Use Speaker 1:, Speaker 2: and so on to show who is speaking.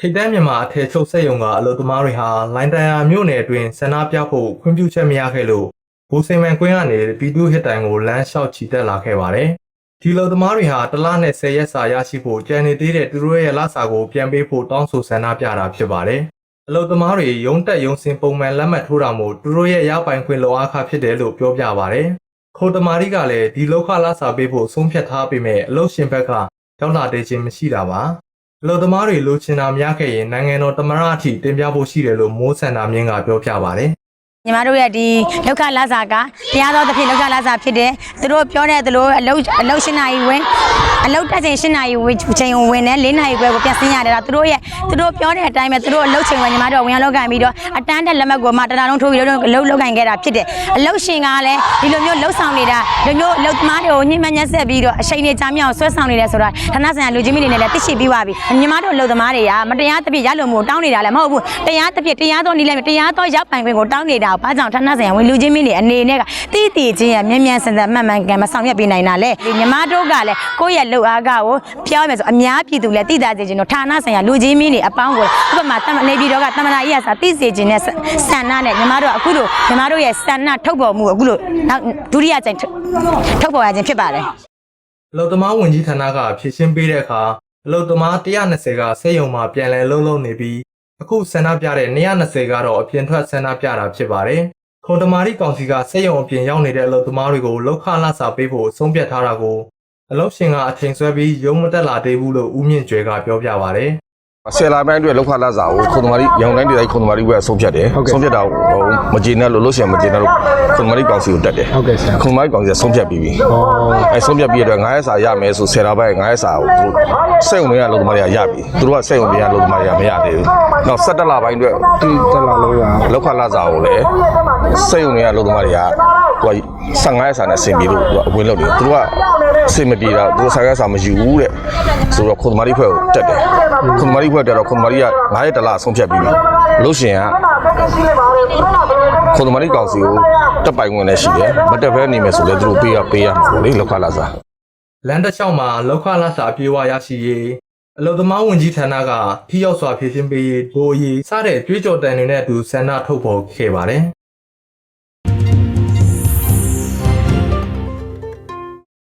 Speaker 1: ထိတ်တန်းမြန်မာအထည်ချုပ်စက်ရုံကအလုပ်သမားတွေဟာလိုင်းတန်ယာမြို့နယ်အတွင်းဆန္ဒပြဖို့ခွင့်ပြုချက်မရခဲ့လို့ဘူစိန်မန်ကွင်းကနေပြည်သူ့ဟစ်တိုင်ကိုလမ်းလျှောက်ချီတက်လာခဲ့ပါတယ်။ဒီအလုပ်သမားတွေဟာတစ်လနဲ့10ရက်စာရရှိဖို့ကြံနေသေးတဲ့သူတို့ရဲ့လစာကိုပြန်ပေးဖို့တောင်းဆိုဆန္ဒပြတာဖြစ်ပါတယ်။အလုပ်သမားတွေရုံးတက်ရုံးစင်ပုံမှန်လက်မှတ်ထိုးတာမို့သူတို့ရဲ့ရပိုင်ခွင့်လောအားခဖြစ်တယ်လို့ပြောပြပါတယ်။ခိုတမာရီကလည်းဒီလောက်ခလစာပေးဖို့ဆုံးဖြတ်ထားပေမဲ့အလုပ်ရှင်ဘက်ကရောက်လာတဲ့ခြင်းမရှိတာပါ။ အလုသမားတွေလိုချင်တာများခဲ့ရင်နိုင်ငံတော်သမ္မတအထိတင်ပြဖို့ရှိတယ်လို့မိုးဆန္ဒမြင့်ကပြောပြပါတယ်
Speaker 2: ညီမတို့ရဲ့ဒီလောက်ခလာစာကတရားတော်တစ်ဖြစ်လောက်ခလာစာဖြစ်တယ်သူတို့ပြောတဲ့သူတို့အလုအလု၈နာရီဝင် အလုတက်ချိန်၈နာရီဝင်ချိန်ဝင်တယ်၄နာရီခွဲကိုပြန်ဆင်းရတယ်ဒါသူတို့ရဲ့သူတို့ပြောတဲ့အတိုင်းပဲသူတို့အလုချိန်ဝင်ညီမတို့ဝင်ရောက်လောက်ကင်ပြီးတော့အတန်းတက်လက်မှတ်ကိုမှတရာလုံးထိုးပြီးတော့အလုလောက်ကန်ခဲ့တာဖြစ်တယ်အလုရှင်ကလည်းဒီလိုမျိုးလှုပ်ဆောင်နေတာဒီမျိုးအလုသမားတွေကိုညှိမညက်ဆက်ပြီးတော့အချိန်နေကြာမြောက်ဆွဲဆောင်နေတယ်ဆိုတာဌာနဆိုင်ရာလူကြီးမိတွေနဲ့လည်းသိရှိပြီးပါပြီညီမတို့အလုသမားတွေကမတရားတစ်ပြည့်ရလို့မို့တောင်းနေတာလည်းမဟုတ်ဘူးတရားတစ်ပြည့်တရားသောနည်းလည်းတရားသောရောက်ပိုင်ခွင့်ကိုတောင်းနေတာဘာကြောင့်ဌာနဆိုင်ရာဝင်လူချင်းမိတွေအနေနဲ့ကတိတိချင်းရမြန်မြန်ဆန်ဆန်မှန်မှန်ကန်မဆောင်ရွက်ပေးနိုင်တာလေဒီညီမတို့ကလည်းကိုယ့်ရဲ့လှုပ်အားကကိုပြောမယ်ဆိုအများပြည်သူလည်းသိတာစေချင်တော့ဌာနဆိုင်ရာလူချင်းမိတွေအပေါင်းကိုဥပမာတမနေပြည်တော်ကတမနာကြီးကစာသိစေချင်တဲ့ဆန္ဒနဲ့ညီမတို့ကအခုလိုညီမတို့ရဲ့ဆန္ဒထုတ်ပေါ်မှုကိုအခုလိုနောက်ဒုတိယကြိမ်ထုတ်ပေါ်ရခြင်းဖြစ်ပါတယ်။
Speaker 1: အလုသမားဝင်ကြီးဌာနကဖြည့်ရှင်းပေးတဲ့အခါအလုသမား120ကစက်ရုံမှာပြန်လည်လုံးလုံးနေပြီးအခုဆန္ဒပြတဲ့120ကတော့အပြင်ထွက်ဆန္ဒပြတာဖြစ်ပါတယ်။ခွန်တမာရီကောင်စီကစက်ရုံအပြင်ရောက်နေတဲ့အလုသမားတွေကိုလောက်ခလာစာပေးဖို့ဆုံးဖြတ်ထားတာကို အလုပ်ရှင်ကအချိန်ဆွဲပြီးရုံးမတက်လာသေးဘူးလို့ဦးမြင့်ကျွဲကပြောပြပါဗျာ
Speaker 3: ဆယ်လာပိုင်းအတွက်လောက်ခလာစာကိုခုံသမားကြီးရန်ကုန်တိုင်းဒေသကြီးခုံသမားကြီးဘက်ကဆုံးဖြတ်တယ်ဆုံးဖြတ်တာဟိုမကျေနပ်လို့လို့ဆရာမကျေနပ်လို့ခုံသမားကြီးကောင်စီကိုတက်တယ်
Speaker 4: ဟုတ်ကဲ့ဆရာ
Speaker 3: ခုံသမားကြီးကောင်စီကဆုံးဖြတ်ပြီးပြီအဲဆုံးဖြတ်ပြီးတဲ့အတွက်9ရက်စာရမယ်ဆိုဆယ်လာပိုင်း9ရက်စာကိုသူစိတ်ဝင်ရလို့သမားကြီးကရပြီသူတို့ကစိတ်ဝင်ရလို့သမားကြီးကမရသေးဘူးနောက်17လပိုင်းအတွက်
Speaker 4: 17လလောက်ရ
Speaker 3: လောက်ခလာစာကိုလည်းစိတ်ဝင်ရလို့သမားကြီးက ကိုက15ရက်စာနဲ့အဆင်ပြေလို့ကိုကအဝင်လုပ်တယ်သူတို့ကအဆင်မပြေတာသူတို့15ရက်စာမယူဘူးတဲ့ဆိုတော့ခွန်သမားကြီးဖွဲ့ကိုတက်တယ်ခွန်သမားကြီးဖွဲ့တက်တော့ခွန်သမားကြီးက9ရက်တလဆုံးဖြတ်ပြီးပြီလို့ရှင်ကခွန်သမားကြီးကောင်စီကိုတက်ပိုင်ဝင်လည်းရှိတယ်မတက်ဘဲနေမယ်ဆိုလည်းသူတို့ပေးရပေးရမှာလေလောက်ခလာစာ
Speaker 1: လန်တချောက်မှာလောက်ခလာစာအပြေဝရရှိရေးအလုံသမားဝန်ကြီးဌာနကထိရောက်စွာဖြည့်ဆင်းပေးရေးဘိုးအရေးစတဲ့ကြွေးကြော်တန်တွေနဲ့အတူဆန္ဒထုတ်ဖော်ခဲ့ပါတယ်